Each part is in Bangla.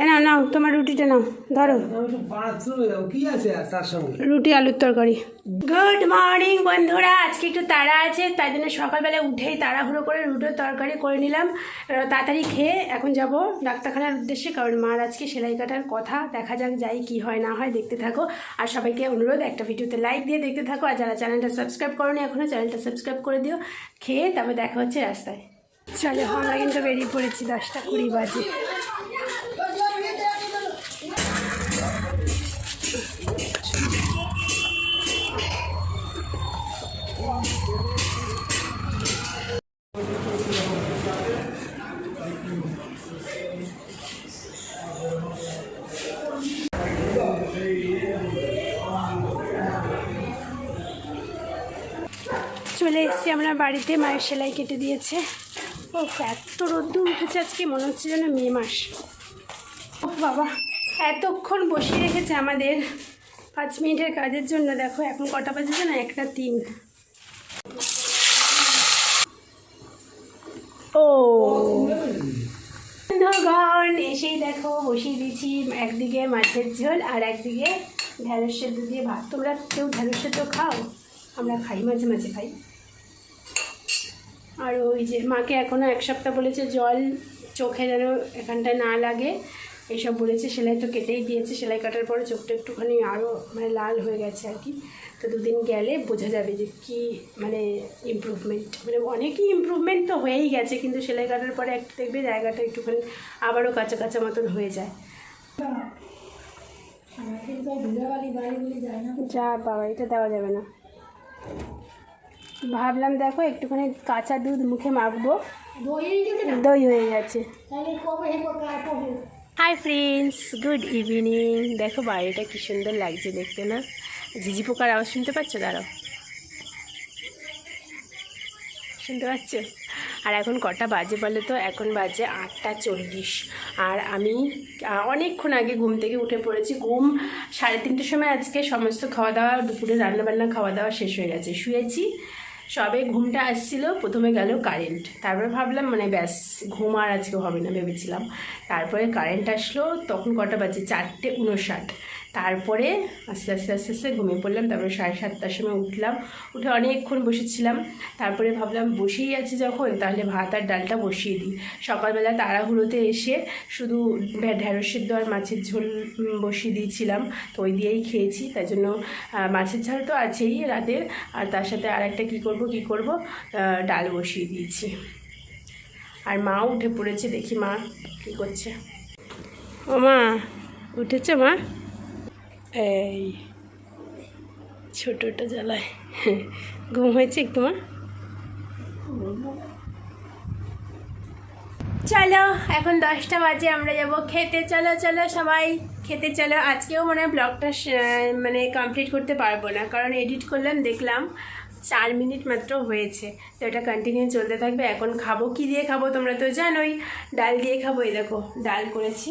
হ্যাঁ নাও তোমার রুটিটা নাও, ধরো। রুটি, আলুর তরকারি। গুড মর্নিং বন্ধুরা। আজকে একটু তাড়া আছে, তাই জন্য সকালবেলা উঠেই তাড়াহুড়ো করে রুটির তরকারি করে নিলাম। তাড়াতাড়ি খেয়ে এখন যাব ডাক্তারখানার উদ্দেশ্যে, কারণ মার আজকে সেলাই কাটার কথা। দেখা যাক যাই কি হয়, না হয়, দেখতে থাকো। আর সবাইকে অনুরোধ, একটা ভিডিওতে লাইক দিয়ে দেখতে থাকো। আর যারা চ্যানেলটা সাবস্ক্রাইব করোনি এখনও চ্যানেলটা সাবস্ক্রাইব করে দিও। খেয়ে তারপর দেখা হচ্ছে রাস্তায়। চলে, আমরা কিন্তু বেরিয়ে পড়েছি, দশটা কুড়ি বাজে। চলে এসেছি, আমরা বাড়িতে, মায়ের সেলাই কেটে দিয়েছে। ও এত রোদ্দুর উঠেছে আজকে, মনে হচ্ছে যেন মে মাস। ও বাবা, এতক্ষণ বসিয়ে রেখেছে আমাদের পাঁচ মিনিটের কাজের জন্য। দেখো, এখন কটা বাজে না? একটা, তিন। ও। বন্ধুগণ, এসেই দেখো, বসিয়ে দিয়েছি একদিকে মাছের ঝোল আর একদিকে ঢ্যাঁড়স সেদ্ধ দিয়ে ভাত। তোমরা কেউ ঢ্যাঁড়স সেদ্ধ খাও, আমরা খাই মাঝে মাঝে খাই আর ওই যে মাকে এখনও এক সপ্তাহ বলেছে জল চোখে যেন এখানটায় না লাগে। এইসব বলেছে সেলাই তো কেটেই দিয়েছে সেলাই কাটার পরে চোখটা একটুখানি আরও মানে লাল হয়ে গেছে আর কি। তো দুদিন গেলে বোঝা যাবে যে কি মানে ইমপ্রুভমেন্ট মানে অনেকই ইম্প্রুভমেন্ট তো হয়েই গেছে কিন্তু সেলাই কাটার পরে একটু দেখবে জায়গাটা একটুখানি আবারও কাঁচা কাঁচা মতন হয়ে যায়। যা বাবা এটা দেওয়া যাবে না। ভাবলাম দেখো একটুখানি কাঁচা দুধ মুখে মাখবো। দই হয়ে গেছে হাই ফ্রেন্ডস গুড ইভিনিং দেখো বাড়িটা কি সুন্দর লাগছে দেখতে না? ঝিঝি পোকার আওয়াজ শুনতে পাচ্ছ? দাঁড়াও। শুনতে পাচ্ছ? আর এখন কটা বাজে বলে তো? এখন বাজে আটটা চল্লিশ। আর আমি অনেকক্ষণ আগে ঘুম থেকে উঠে পড়েছি। ঘুম সাড়ে তিনটের সময় আজকে সমস্ত খাওয়া দাওয়া দুপুরে রান্নাবান্না খাওয়া দাওয়া শেষ হয়ে গেছে। শুয়েছি। সবে ঘুমটা আসছিল, প্রথমে গেল কারেন্ট তারপরে ভাবলাম মানে ব্যাস, ঘুম আর আজকে হবে না, ভেবেছিলাম। তারপরে কারেন্ট আসলো, তখন কটা বাজে? চারটে উনষাট তারপরে আস্তে আস্তে আস্তে আস্তে ঘুমিয়ে পড়লাম। তারপরে সাড়ে সাতটার সময় উঠলাম। উঠে অনেকক্ষণ বসেছিলাম। তারপরে ভাবলাম, বসেই আছি যখন, তাহলে ভাত আর ডালটা বসিয়ে দিই। সকালবেলা তাড়াহুড়োতে এসে শুধু ঢ্যাঁড়স সেদ্ধ আর মাছের ঝোল বসিয়ে দিয়েছিলাম। তো ওই দিয়েই খেয়েছি। তাই জন্য মাছের ঝাল তো আছেই রাতের আর তার সাথে আর একটা কী করব কী করব? ডাল বসিয়ে দিয়েছি। আর মাও উঠে পড়েছে। দেখি মা কী করছে। ও মা, উঠেছে মা? এই, ছোটোটা জ্বালায়। ঘুম হয়েছে মা চলো, এখন দশটা বাজে, আমরা যাব খেতে। চলো চলো, সবাই খেতে চলো। আজকেও মনে হয় ব্লগটা মানে কমপ্লিট করতে পারব না, কারণ এডিট করলাম, দেখলাম চার মিনিট মাত্র হয়েছে। তো এটা কন্টিনিউ চলতে থাকবে। এখন খাব কি দিয়ে খাব তোমরা তো জানোই। ডাল দিয়ে খাব, এই দেখো, ডাল করেছি।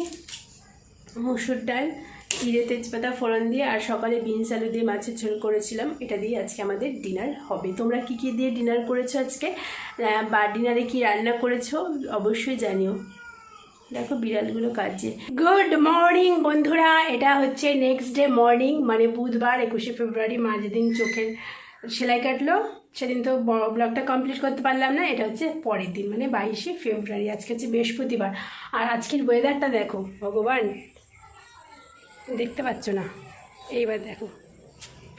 মসুর ডাল। জিরে তেজপাতা, ফোড়ন দিয়ে আর সকালে বিনস আলু দিয়ে মাছের ঝোল করেছিলাম। এটা দিয়ে আজকে আমাদের ডিনার হবে। তোমরা কি কি দিয়ে ডিনার করেছ আজকে? বা ডিনারে কি রান্না করেছ? অবশ্যই জানিও। দেখো বিড়ালগুলো কাজে গুড মর্নিং বন্ধুরা। এটা হচ্ছে নেক্সট ডে মর্নিং মানে বুধবার, একুশে ফেব্রুয়ারি, মা যেদিন চোখের সেলাই কাটলো, সেদিন তো ব্লগটা কমপ্লিট করতে পারলাম না। এটা হচ্ছে পরের দিন মানে বাইশে ফেব্রুয়ারি। আজকে হচ্ছে বৃহস্পতিবার। আর আজকের ওয়েদারটা দেখো, ভগবান! দেখতে পাচ্ছ না? এইবার দেখো।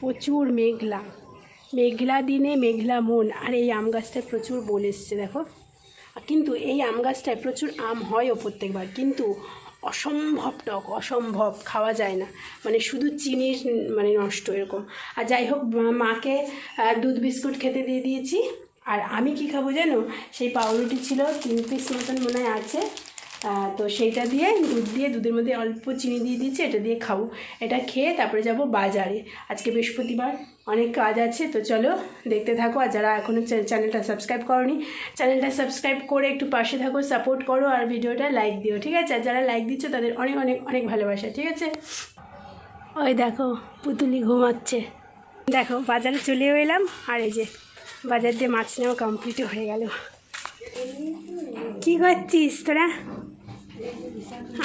প্রচুর মেঘলা। মেঘলা দিনে মেঘলা মন। আর এই আম গাছটায় প্রচুর বোল এসছে, দেখো। কিন্তু এই আম গাছটায় প্রচুর আম হয়ও প্রত্যেকবার। কিন্তু অসম্ভব টক, অসম্ভব। খাওয়া যায় না। মানে শুধু চিনির মানে নষ্ট এরকম। আর যাই হোক মাকে দুধ বিস্কুট খেতে দিয়ে দিয়েছি। আর আমি কি খাব জানো? সেই পাউরুটি ছিল তিন পিস মতন মনে হয় আছে। তো সেইটা দিয়ে দুধ দিয়ে, দুধের মধ্যে অল্প চিনি দিয়ে দিচ্ছি এটা দিয়ে খাব। এটা খেয়ে তারপরে যাব বাজারে। আজকে বৃহস্পতিবার, অনেক কাজ আছে, তো চলো দেখতে থাকো। আর যারা এখনও চ্যানেলটা সাবস্ক্রাইব করনি, চ্যানেলটা সাবস্ক্রাইব করে একটু পাশে থাকো, সাপোর্ট করো আর ভিডিওটা লাইক দিও, ঠিক আছে? আর যারা লাইক দিচ্ছ, তাদের অনেক অনেক অনেক ভালোবাসা, ঠিক আছে? ওই দেখো, পুতুলি ঘুমাচ্ছে। দেখো, বাজারে চলেও এলাম, আর এই যে বাজার দিয়ে মাছ নেওয়া কমপ্লিট হয়ে গেল। কি করছিস তোরা?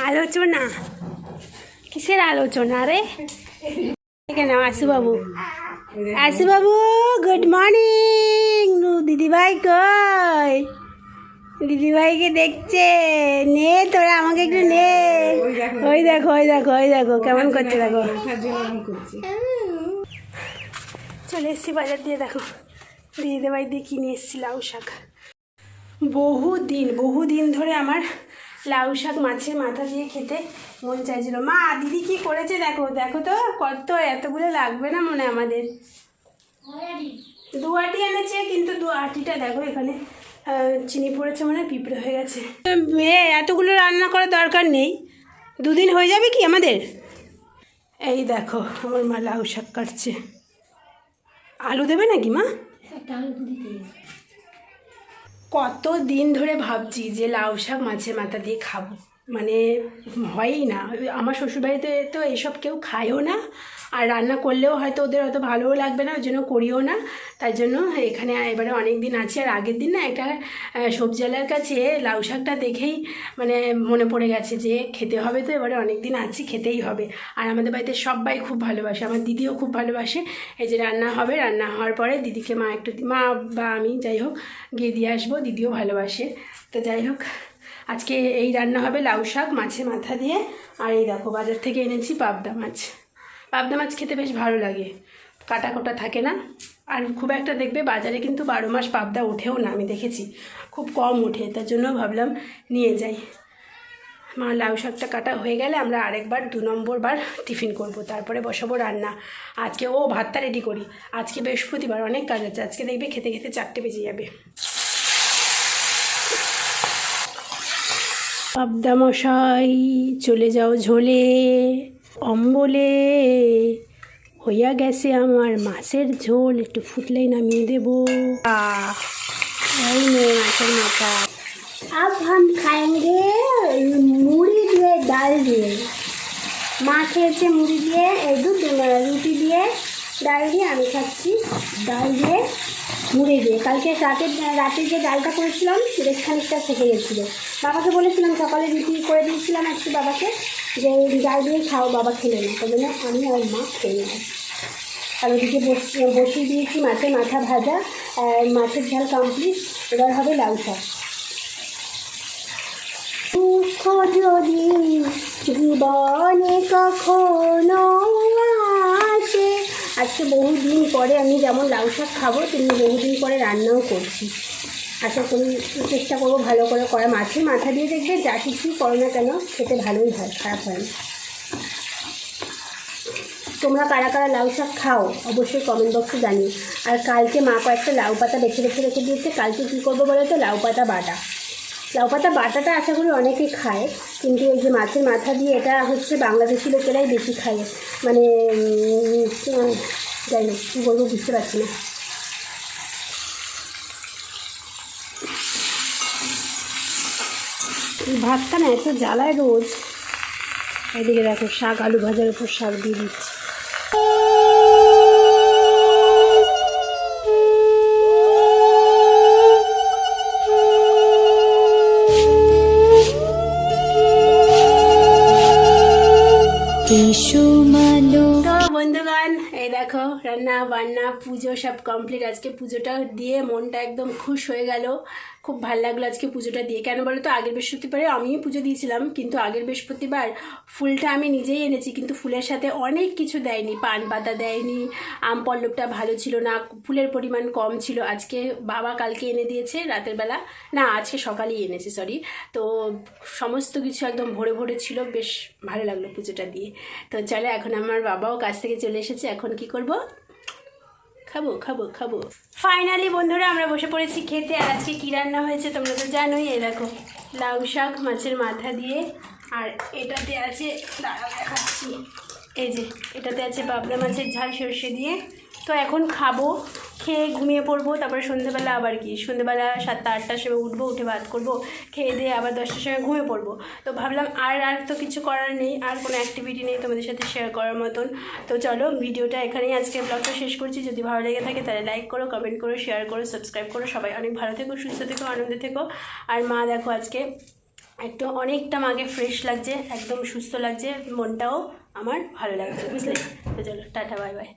আলোচনা। কিসের আলোচনা রে? এখানে আশুবাবু। আশুবাবু গুড মর্নিং দিদিভাই কই? দিদিভাইকে দেখছে। নে তোরা আমাকে একটু নে। ওই দেখো ওই দেখো ওই দেখো, কেমন করছে দেখো। চলে এসছি বাজার দিয়ে, দেখো। দিদি ভাই দিয়ে কিনে এসছি লাউ শাক। বহু দিন বহু দিন ধরে আমার লাউ শাক মাছের মাথা দিয়ে খেতে মন চাইছিল। মা দিদি কি করেছে দেখো? দেখো তো কত এতগুলো লাগবে না মনে হয় আমাদের? দু আটি এনেছে কিন্তু দু আটিটা দেখো এখানে চিনি পড়েছে মানে পিঁপড়ে হয়ে গেছে। এ এতগুলো রান্না করার দরকার নেই। দুদিন হয়ে যাবে কি আমাদের? এই দেখো আমার মা লাউ শাক কাটছে। আলু দেবে নাকি মা? কত দিন ধরে ভাবছি যে লাউ শাক মাছের মাথা দিয়ে খাব। মানে হয়ই না। আমার শ্বশুরবাড়িতে তো এসব কেউ খায়ও না, আর রান্না করলেও হয়তো ওদের হয়তো ভালোও লাগবে না, ওই জন্য করিও না। তাই জন্য এখানে এবারে অনেক দিন আছে, আর আগের দিন না একটা সবজিওয়ালার কাছে লাউ শাকটা দেখেই মানে মনে পড়ে গেছে যে খেতে হবে তো, এবারে অনেক দিন আছি, খেতেই হবে। আর আমাদের বাড়িতে সবাই খুব ভালোবাসে, আমার দিদিও খুব ভালোবাসে। এই যে রান্না হবে, রান্না হওয়ার পরে দিদিকে মা একটু মা বা আমি যাই হোক গিয়ে দিয়ে আসব, দিদিও ভালোবাসে। তো যাই হোক। আজকে এই রান্না হবে লাউ শাক, মাছের মাথা দিয়ে। আর এই দেখো, বাজার থেকে এনেছি পাবদা মাছ। পাবদা মাছ খেতে বেশ ভালো লাগে কাটা কোটা থাকে না। আর খুব একটা দেখবে বাজারে কিন্তু বারো মাস পাবদা ওঠেও না, আমি দেখেছি। খুব কম ওঠে, তার জন্য ভাবলাম নিয়ে যাই। মা, লাউ শাকটা কাটা হয়ে গেলে আমরা আরেকবার দু নম্বর বার টিফিন করব, তারপরে বসাবো রান্না। আজকে ও ভাতটা রেডি করি। আজকে বৃহস্পতিবার, অনেক কাজ আছে। আজকে দেখবে খেতে খেতে চারটে বেজে যাবে। মশাই চলে যাও ঝোলে অম্বলে হইয়া গেছে আমার মাছের ঝোল একটু ফুটলেই নামিয়ে দেবো আহ, এই নে মাছের মাথা अब हम खाएंगे মুড়ি দিয়ে ডাল দিয়ে মা খেয়েছে মুড়ি দিয়ে এই দুধ রুটি দিয়ে ডাল দিয়ে আমি খাচ্ছি ডাল দিয়ে মুড়ি দিয়ে কালকে রাতে রাতে যে ডালটা করেছিলাম, বেশ খানিকটা থেকে গেছিল। বাবাকে বলেছিলাম, সকালে রুটি করে দিয়েছিলাম একটু বাবাকে, যে ডাল দিয়ে খাও, বাবা খেলে না। তবে না আমি আর মা খেয়ে নিলাম আর ওদিকে বসিয়ে দিয়েছি মাছের মাথা ভাজা মাছের ঝাল কমপ্লিট এবার হবে লাউ শাক। দুঃখ যদি জীবনে কখনো আজকে বহুদিন পরে আমি যেমন লাউ শাক খাব, তেমনি বহুদিন পরে রান্নাও করছি। আশা করি চেষ্টা করব ভালো করে করা মাছের মাথা দিয়ে দেখবে যা কিছুই করো না কেন, খেতে ভালোই হয়, খারাপ হয় না। তোমরা কারা কারা লাউ শাক খাও, অবশ্যই কমেন্ট বক্সে জানিও। আর কালকে মা কয়েকটা লাউ পাতা বেছে বেছে রেখে দিয়েছে, কালকে কী করব বলো তো? লাউ পাতা বাটা। লাউ পাতা বাটাটা আশা করি অনেকেই খায়, কিন্তু এই যে মাছের মাথা দিয়ে এটা হচ্ছে বাংলাদেশি লোকেরাই বেশি খায়। মানে যাই হোক, কী বলব বুঝতে পারছি না। ভাতটা না এত জ্বালায় রোজ। এদিকে দেখো শাক, আলু ভাজার উপর শাক দিয়ে দিচ্ছি। এই দেখো, রান্না বান্না, পুজো সব কমপ্লিট আজকে পুজোটা দিয়ে মনটা একদম খুশ হয়ে গেল। খুব ভালো লাগল আজকে পুজোটা দিয়ে। কেন বলো তো, আগের বৃহস্পতিবারে আমিই পুজো দিয়েছিলাম, কিন্তু আগের বৃহস্পতিবার ফুলটা আমি নিজেই এনেছি, কিন্তু ফুলের সাথে অনেক কিছু দেয়নি, পান পাতা দেয়নি, আম পল্লবটা ভালো ছিল না, ফুলের পরিমাণ কম ছিল। আজকে বাবা কালকে এনে দিয়েছে রাতের বেলা। না, আজকে সকালেই এনেছে সরি তো সমস্ত কিছু একদম ভরে ভরে ছিল, বেশ ভালো লাগল পুজোটা দিয়ে। তো চলে, এখন আমার বাবাও কাছ থেকে চলে এসেছে, এখন কি করব? খাব খাব খাব। ফাইনালি বন্ধুরা, আমরা বসে পড়েছি খেতে। আর আজকে কী রান্না হয়েছে তোমরা তো জানোই। দেখো, লাউ শাক মাছের মাথা দিয়ে। আর এটাতে আছে এই যে, এটাতে আছে বাবলা মাছের ঝাল সর্ষে দিয়ে। তো এখন খাব, খেয়ে ঘুমিয়ে পড়ব, তারপরে সন্ধ্যেবেলা আবার কি? সন্ধ্যেবেলা সাতটা আটটার সময় উঠবো, উঠে ভাত করব, খেয়ে দিয়ে আবার দশটার সময় ঘুমিয়ে পড়ব। তো ভাবলাম আর আর তো কিছু করার নেই, আর কোনো অ্যাক্টিভিটি নেই তোমাদের সাথে শেয়ার করার মতন। তো চলো ভিডিওটা এখানেই আজকে ব্লগটা শেষ করছি। যদি ভালো লেগে থাকে তাহলে লাইক করো কমেন্ট করো শেয়ার করো সাবস্ক্রাইব করো। সবাই অনেক ভালো থেকো, সুস্থ থেকো, আনন্দে থেকো। আর মা দেখো আজকে একটু অনেকটা মাকে ফ্রেশ লাগছে, একদম সুস্থ লাগছে, মনটাও আমার ভালো লাগছে, বুঝলে? তো চলো, টাটা বাই বাই